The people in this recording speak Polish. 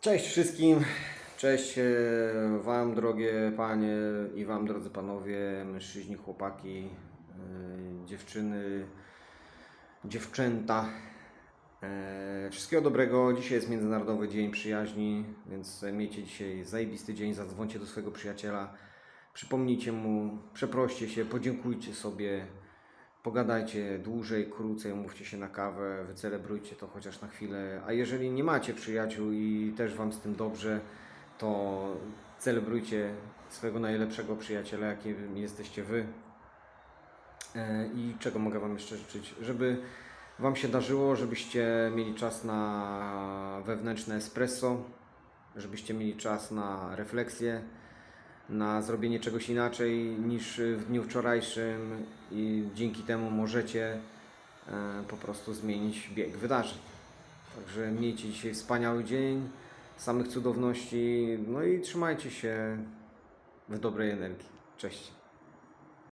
Cześć wszystkim, cześć e, Wam drogie Panie i Wam drodzy Panowie, mężczyźni, chłopaki, e, dziewczyny, dziewczęta. E, Wszystkiego dobrego, dzisiaj jest Międzynarodowy Dzień Przyjaźni, więc miejcie dzisiaj zajebisty dzień, zadzwońcie do swojego przyjaciela, przypomnijcie mu, przeproście się, podziękujcie sobie, pogadajcie dłużej, krócej, umówcie się na kawę, wycelebrujcie to chociaż na chwilę. A jeżeli nie macie przyjaciół i też Wam z tym dobrze, to celebrujcie swojego najlepszego przyjaciela, jakim jesteście Wy. E, I czego mogę Wam jeszcze życzyć? Żeby Wam się darzyło, żebyście mieli czas na wewnętrzne espresso, żebyście mieli czas na refleksję, na zrobienie czegoś inaczej niż w dniu wczorajszym i dzięki temu możecie e, po prostu zmienić bieg wydarzeń. Także miejcie dzisiaj wspaniały dzień, samych cudowności, no i trzymajcie się w dobrej energii. Cześć.